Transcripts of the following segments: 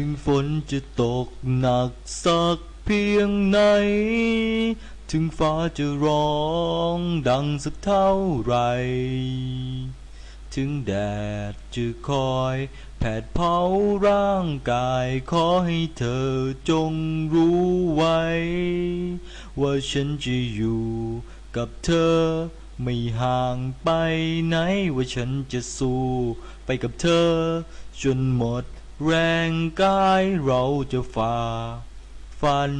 ถึงฝนจะตกหนักสักเพียงไหน ถึงฟ้าจะร้องดังสักเท่าไร ถึงแดดจะคอยแผดเผาร่างกายขอให้เธอจงรู้ไว้ ว่าฉันจะอยู่กับเธอไม่ห่างไปไหนว่าฉันจะสู้ไปกับเธอจนหมด แรงกายเราจะฝ่าฟัน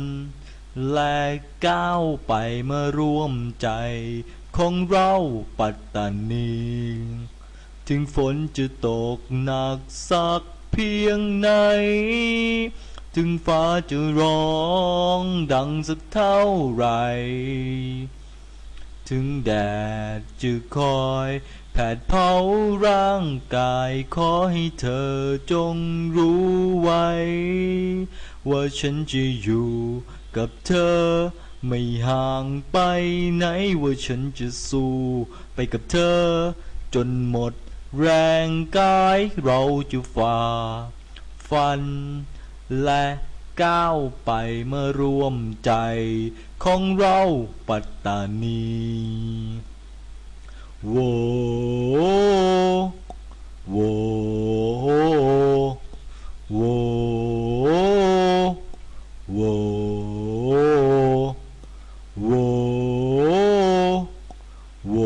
และก้าวไปมาร่วมใจ ของเราปัตตานี ถึงฝนจะตกหนักสักเพียงไหน ถึงฟ้าจะร้องดังสักเท่าไหร ถึงแดดจะคอยแผดเผาร่างกายขอให้เธอจงรู้ไว้ ว่าฉันจะอยู่กับเธอ ไม่ห่างไปไหนว่าฉันจะสู้ไปกับเธอ จนหมดแรงกายเราจะฝ่าฟันและ ก้าวไปเมื่อร่วมใจ ของเราปัตตานีโวโวโวโวโวโว